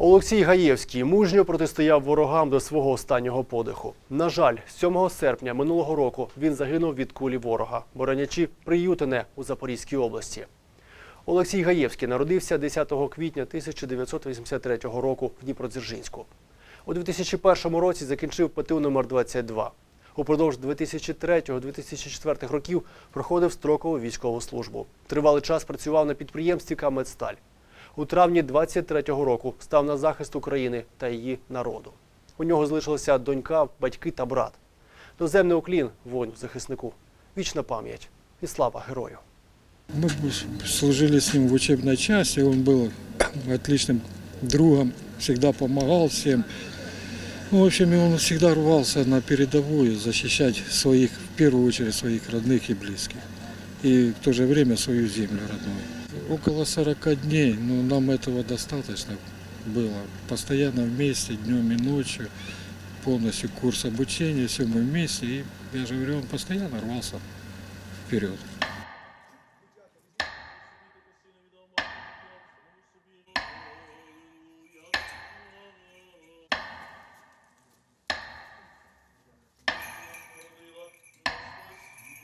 Олексій Гаєвський мужньо протистояв ворогам до свого останнього подиху. На жаль, 7 серпня минулого року він загинув від кулі ворога, боронячи приютине у Запорізькій області. Олексій Гаєвський народився 10 квітня 1983 року в Дніпродзержинську. У 2001 році закінчив ПТУ номер 22 Упродовж 2003-2004 років проходив строкову військову службу. Тривалий час працював на підприємстві «Камедсталь» У травні 23-го року став на захист України та її народу. У нього залишилися донька, батьки та брат. Доземний уклін воїн захиснику. Вічна пам'ять і слава герою. Мы б- служили с ним в учебной части, он был отличным другом, всегда помогал всем. Ну, в общем, и он всегда рвался на передовую защищать своих, в первую очередь, своих родных и близких. И в то же время свою землю родную. Около 40 дней, но нам этого достаточно было. Постоянно вместе, днем и ночью, полностью курс обучения, все мы вместе. И, я же говорю, он постоянно рвался вперед.